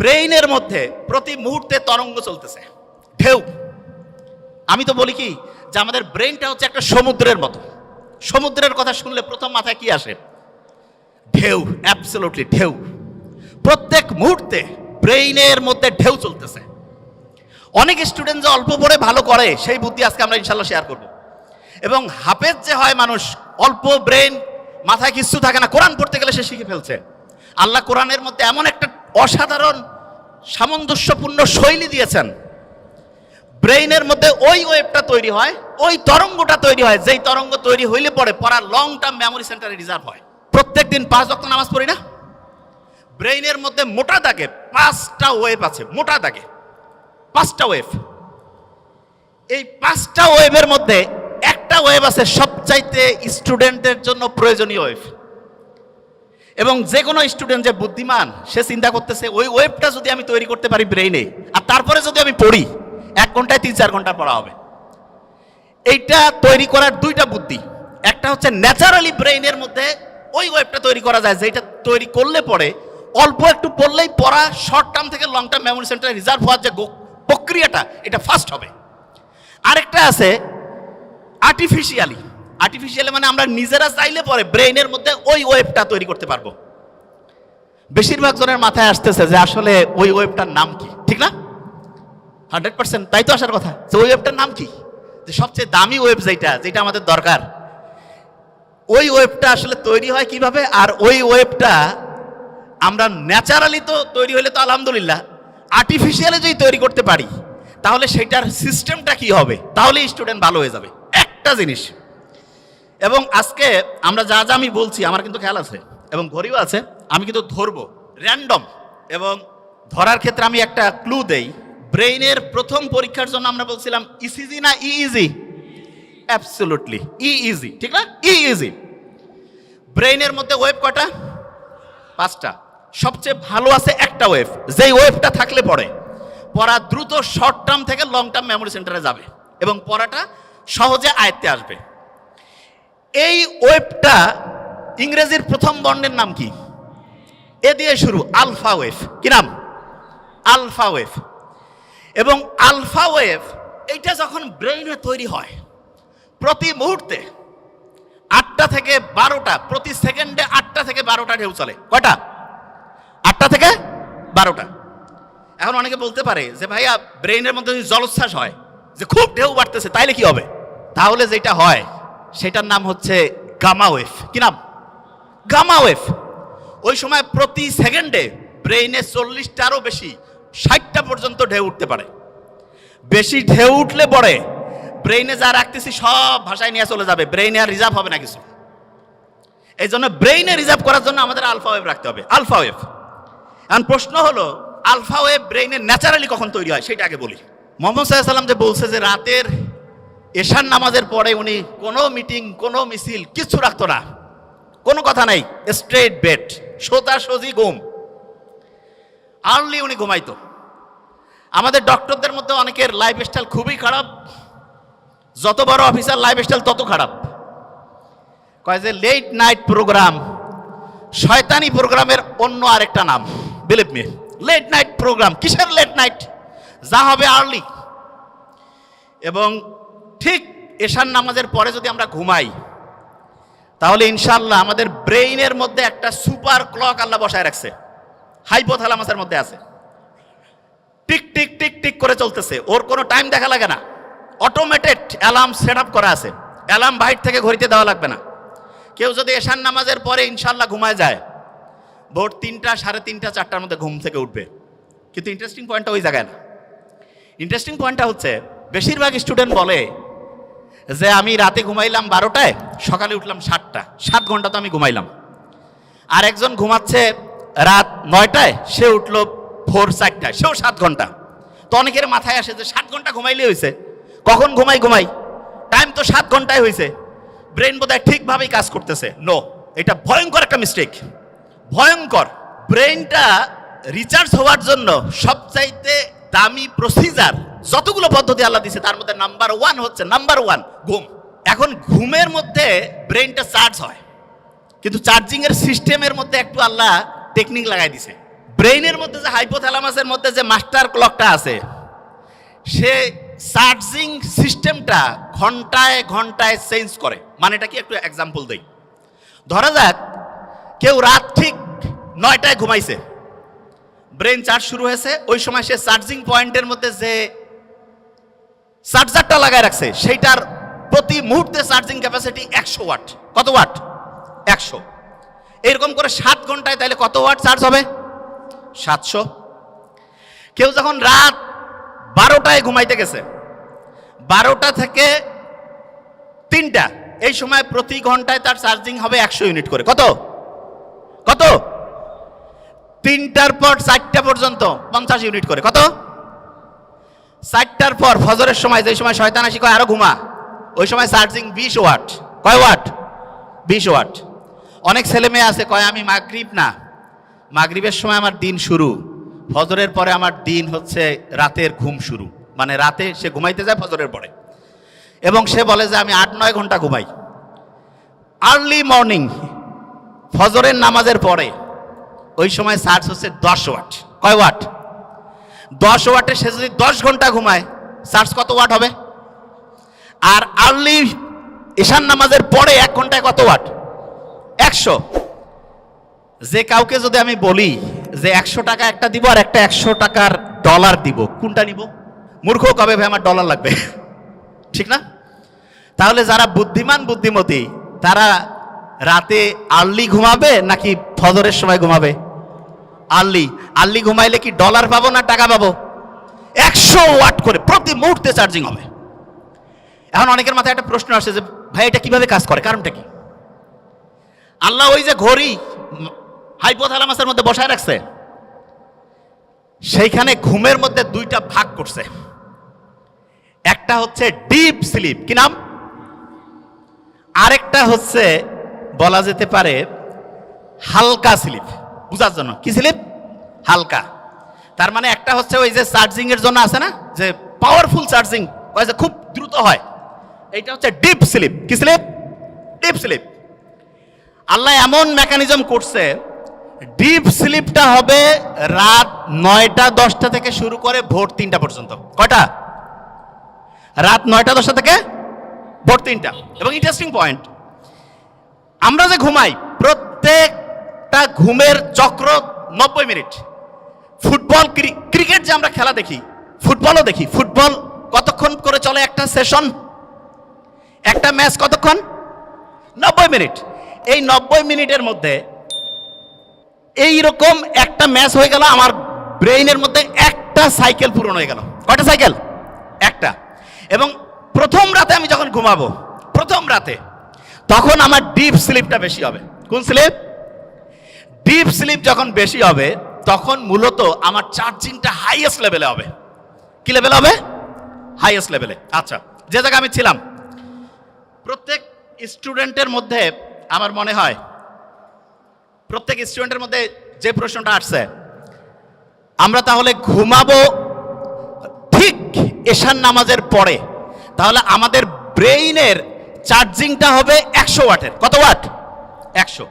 ব্রেইনের মধ্যে প্রতি মুহূর্তে তরঙ্গ চলতেছে, ঢেউ। আমি তো বলি কি যে আমাদের ব্রেইনটা হচ্ছে একটা সমুদ্রের মতো। সমুদ্রের কথা শুনলে প্রথম মাথায় কি আসে? ঢেউ অ্যাবসলুটলি ঢেউ। প্রত্যেক মুহূর্তে ব্রেইনের মধ্যে ঢেউ চলতেছে। অনেক স্টুডেন্ট যে অল্প পড়ে ভালো করে, সেই বুদ্ধি আজকে আমরা ইনশাল্লাহ শেয়ার করব। এবং হাফেজ যে হয় মানুষ, অল্প ব্রেন মাথায় কিছু থাকে না। কোরআন পড়তে গেলে সে শিখে ফেলছে। আল্লাহ কোরআনের মধ্যে এমন একটা অসাধারণ সামঞ্জস্যপূর্ণ শৈলী দিয়েছেন। ব্রেইনের মধ্যে ওই ওয়েবটা তৈরি হয়, ওই তরঙ্গটা তৈরি হয়, যেই তরঙ্গ তৈরি হইলে পরে পড়া লং টার্ম মেমোরি সেন্টারে রিজার্ভ হয়। প্রত্যেক দিন পাঁচ ওয়াক্ত নামাজ পড়ি না? ব্রেইনের মধ্যে মোটা দাগে পাঁচটা ওয়েভ আছে, মোটা দাগে, পাঁচটা ওয়েভ এই পাঁচটা ওয়েভের মধ্যে একটা ওয়েভ আছে সবচাইতে স্টুডেন্টের জন্য প্রয়োজনীয় ওয়েভ এবং যে কোনো স্টুডেন্ট যে বুদ্ধিমান, সে চিন্তা করতেছে, ওই ওয়েবটা যদি আমি তৈরি করতে পারি ব্রেইনে আর তারপরে যদি আমি পড়ি, এক ঘন্টায় তিন চার ঘণ্টা পড়া হবে। এইটা তৈরি করার দুইটা বুদ্ধি। একটা হচ্ছে ন্যাচারালি ব্রেইনের মধ্যে ওই ওয়েবটা তৈরি করা যায়, যেটা তৈরি করলে পরে অল্প একটু পড়লেই পড়া শর্ট টার্ম থেকে লং টার্ম মেমোরি সেন্টারে রিজার্ভ হওয়ার যে প্রক্রিয়াটা, এটা ফাস্ট হবে। আরেকটা আছে আর্টিফিশিয়ালি আর্টিফিশিয়ালি মানে আমরা নিজেরা চাইলে পরে ব্রেইনের মধ্যে ওই ওয়েবটা তৈরি করতে পারব। বেশিরভাগ জনের মাথায় আসতেছে যে আসলে ওই ওয়েবটার নাম কি, ঠিক না? হান্ড্রেড পার্সেন্ট, তাই তো আসার কথা। যে ওই ওয়েবটার নাম কি? যে সবচেয়ে দামি ওয়েব যেটা যেটা আমাদের দরকার। ওই ওয়েবটা আসলে তৈরি হয় কীভাবে? আর ওই ওয়েবটা আমরা ন্যাচারালি তো তৈরি হলে তো আলহামদুলিল্লাহ আর্টিফিশিয়ালি যদি তৈরি করতে পারি, তাহলে সেটার সিস্টেমটা কি হবে? তাহলে স্টুডেন্ট ভালো হয়ে যাবে। একটা জিনিস। এবং আজকে আমরা যা যা আমি বলছি, আমার কিন্তু খেয়াল আছে, এবং ঘড়িও আছে, আমি কিন্তু ধরবো। র্যান্ডম এবং ধরার ক্ষেত্রে আমি একটা ক্লু দেই। ব্রেইনের প্রথম পরীক্ষার জন্য আমরা বলছিলাম ইসিজি না E easy absolutely E easy ঠিক না? ই ইজি ব্রেইনের মধ্যে ওয়েব কটা পাঁচটা। সবচেয়ে ভালো আছে একটা ওয়েভ যেই ওয়েভটা থাকলে পড়ে। পড়া দ্রুত শর্ট টার্ম থেকে লং টার্ম মেমোরি সেন্টারে যাবে, এবং পড়াটা সহজে আয়ত্তে আসবে। এই ওয়েবটা ইংরেজির প্রথম বর্ণের নাম কি? এ দিয়ে শুরু, আলফা ওয়েভ কি নাম? আলফা ওয়েভ এবং আলফা ওয়েভ এইটা যখন ব্রেইনে তৈরি হয়, প্রতি মুহূর্তে আটটা থেকে বারোটা, প্রতি সেকেন্ডে আটটা থেকে বারোটা ঢেউ চলে। কয়টা? আটটা থেকে বারোটা। এখন অনেকে বলতে পারে যে, ভাইয়া, ব্রেইনের মধ্যে যদি জলোচ্ছ্বাস হয়, যে খুব ঢেউ বাড়তেছে, তাইলে কি হবে? তাহলে যেটা হয় সেটার নাম হচ্ছে গামা ওয়েভ কি নাম? গামা ওয়েভ ওই সময় প্রতি সেকেন্ডে ব্রেইনে চল্লিশটারও বেশি, ষাটটা পর্যন্ত ঢেউ উঠতে পারে। বেশি ঢেউ উঠলে পরে ব্রেইনে যা রাখতেছি সব ভাষায় নিয়ে চলে যাবে। ব্রেইনে আর রিজার্ভ হবে না কিছু। এই জন্য ব্রেইনে রিজার্ভ করার জন্য আমাদের আলফা ওয়েভ রাখতে হবে। আলফা ওয়েভ এখন প্রশ্ন হলো, আলফা ওয়েভ ব্রেইনে ন্যাচারালি কখন তৈরি হয়, সেটা আগে বলি। মোহাম্মদ সাল্লাম যে বলছে যে রাতের এশার নামাজের পরে উনি কোনো মিটিং, কোনো মিছিল কিচ্ছু রাখতো না। কোনো কথা নাই স্ট্রেট বেড সোজা সোজি ঘুম। আর্লি উনি ঘুমাইতো। আমাদের ডক্টরদের মধ্যে অনেকের লাইফ স্টাইল খুবই খারাপ। যত বড় অফিসার লাইফ স্টাইল তত খারাপ। কয় যে লেট নাইট প্রোগ্রাম শয়তানি প্রোগ্রামের অন্য আরেকটা নাম believe me late night program কিসের লেট নাইট যা হবে আর্লি এবং ঠিক এশার নামাজের পরে যদি আমরা ঘুমাই, তাহলে ইনশাল্লাহ আমাদের ব্রেইনের মধ্যে একটা সুপার ক্লক আল্লাহ বসায় রাখছে। হাইপোথালামাসের মধ্যে আছে। টিক টিক টিক টিক করে চলতেছে। ওর কোনো টাইম দেখা লাগে না। অটোমেটেড অ্যালার্ম সেট আপ করা আছে। অ্যালার্ম বাইর থেকে ঘড়িতে দেওয়া লাগবে না। কেউ যদি এশান নামাজের পরে ইনশাল্লাহ ঘুমায় যায়, ভোর তিনটা, সাড়ে তিনটা, চারটার মধ্যে ঘুম থেকে উঠবে। কিন্তু ইন্টারেস্টিং পয়েন্টটা ওই জায়গায় না। ইন্টারেস্টিং পয়েন্টটা হচ্ছে, বেশিরভাগ স্টুডেন্ট বলে যে আমি রাতে ঘুমাইলাম বারোটায়, সকালে উঠলাম সাতটা। সাত ঘণ্টা তো আমি ঘুমাইলাম। আর একজন ঘুমাচ্ছে রাত নয়টায়, সে উঠল ভোর চারটায়, সেও সাত ঘণ্টা। তো অনেকের মাথায় আসে যে সাত ঘণ্টা ঘুমাইলে হয়েছে। কখন ঘুমাই ঘুমাই? টাইম তো সাত ঘন্টায় হয়েছে। ব্রেন বোধহয় ঠিকভাবেই কাজ করতেছে। নো এটা ভয়ঙ্কর একটা মিস্টেক ভয়ঙ্কর। ব্রেনটা রিচার্জ হওয়ার জন্য সবচাইতে দামি প্রসিজার যতগুলো পদ্ধতি আল্লাহ দিছে, তার মধ্যে নাম্বার ওয়ান হচ্ছে নাম্বার ওয়ান ঘুম। এখন ঘুমের মধ্যে ব্রেনটা চার্জ হয়। কিন্তু চার্জিং এর সিস্টেমের মধ্যে একটু আল্লাহ টেকনিক লাগাই দিছে। ব্রেইনের মধ্যে যে হাইপোথ্যালামাসের মধ্যে যে মাস্টার ক্লকটা আছে, সে চার্জিং সিস্টেমটা ঘন্টায় ঘন্টায় চেঞ্জ করে। মানে এটা কি একটু এক্সাম্পল দেই। ধরা যাক, কেউ রাত ঠিক নয়টায় ঘুমাইছে। ব্রেন চার্জ শুরু হয়েছে, ওই সময় সে চার্জিং পয়েন্টের মধ্যে যে চার্জারটা লাগায় রাখছে, সেইটার প্রতি মুহূর্তে চার্জিং ক্যাপাসিটি একশো ওয়াট। কত ওয়াট? একশো। এরকম করে সাত ঘন্টায় তাহলে কত ওয়াট চার্জ হবে? সাতশো। কেউ যখন রাত বারোটায় ঘুমাইতে গেছে, বারোটা থেকে তিনটা, এই সময় প্রতি ঘন্টায় তার চার্জিং হবে একশো ইউনিট করে। কত? কত? তিনটার পর চারটা পর্যন্ত পঞ্চাশ ইউনিট করে। কত? চারটার পর ফজরের সময়, যে সময় শয়তান আসি, কয়, আরও ঘুমা। ওই সময় চার্জিং বিশ ওয়াট। কয় ওয়াট? বিশ ওয়াট। অনেক ছেলে মেয়ে আছে, কয়, আমি মাগরিব না। মাগরিবের সময় আমার দিন শুরু। ফজরের পরে আমার দিন হচ্ছে রাতের ঘুম শুরু। মানে রাতে সে ঘুমাইতে যায়, ফজরের পরে। এবং সে বলে যে, আমি আট, নয় ঘণ্টা ঘুমাই। আর্লি মর্নিং, ফজরের নামাজের পরে, ওই সময় চার্জ হচ্ছে দশ ওয়াট। কয় ওয়াট? দশ ওয়াটে সে যদি দশ ঘণ্টা ঘুমায় চার্জ কত ওয়াট হবে? আর আর্লি ঈশান নামাজের পরে এক ঘন্টায় কত ওয়াট? একশো। যে কাউকে যদি আমি বলি যে একশো টাকা একটা দিব আর একটা একশো টাকার ডলার দিব, কোনটা নিব? মূর্খ কবে ভাই আমার ডলার লাগবে? ঠিক না? তাহলে যারা বুদ্ধিমান, বুদ্ধিমতী, তারা রাতে আর্লি ঘুমাবে নাকি ফজরের সময় ঘুমাবে? আর্লি আর্লি ঘুমাইলে কি ডলার পাবো না টাকা পাবো? একশো ওয়াট করে প্রতি মুহূর্তে চার্জিং হবে। এখন অনেকের মাথায় একটা প্রশ্ন আসছে যে, ভাই, এটা কীভাবে কাজ করে? কারণটা কি? আল্লাহ ওই যে ঘড়ি হাইপোথ্যালামাসের মধ্যে বসায় রাখছে, সেইখানে ঘুমের মধ্যে দুইটা ভাগ করছে। একটা হচ্ছে ডিপ স্লিপ কি নাম? আরেকটা হচ্ছে, বলা যেতে পারে হালকা স্লিপ বুঝার জন্য। কি স্লিপ হালকা। তার মানে একটা হচ্ছে ওই যে চার্জিং এর জন্য আছে না? যে পাওয়ারফুল চার্জিং ওই যে খুব দ্রুত হয়। এইটা হচ্ছে ডিপ স্লিপ কি স্লিপ ডিপ স্লিপ আল্লাহ এমন মেকানিজম করছে ডিপ স্লিপটা হবে রাত নয়টা দশটা থেকে শুরু করে ভোর তিনটা পর্যন্ত। কয়টা? রাত নয়টা দশটা থেকে ভোর তিনটা। এবং ইন্টারেস্টিং পয়েন্ট আমরা যে ঘুমাই, প্রত্যেকটা ঘুমের চক্র নব্বই মিনিট। ফুটবল, ক্রি- ক্রিকেট যে আমরা খেলা দেখি, ফুটবলও দেখি। ফুটবল কতক্ষণ করে চলে একটা সেশন? একটা ম্যাচ কতক্ষণ? নব্বই মিনিট। এই নব্বই মিনিটের মধ্যে এই রকম একটা ম্যাচ হয়ে গেল, আমার ব্রেইনের মধ্যে একটা সাইকেল পূরণ হয়ে গেল। কয়টা সাইকেল? একটা। এবং প্রথম রাতে আমি যখন ঘুমাবো, প্রথম রাতে, তখন আমার ডিপ স্লিপটা বেশি হবে। কোন স্লিপ? ডিপ স্লিপ যখন বেশি হবে তখন মূলত আমার চার্জিংটা হাইয়েস্ট লেভেলে হবে। কি লেভেল হবে? হাইয়েস্ট লেভেলে আচ্ছা যে জায়গায় আমি ছিলাম, প্রত্যেক স্টুডেন্টের মধ্যে আমার মনে হয়, প্রত্যেক স্টুডেন্টের মধ্যে যে প্রশ্নটা আসছে, আমরা তাহলে ঘুমাবো ঠিক এশান নামাজের পরে, তাহলে আমাদের ব্রেইনের চার্জিংটা হবে একশো ওয়াটের। কত ওয়াট? একশো।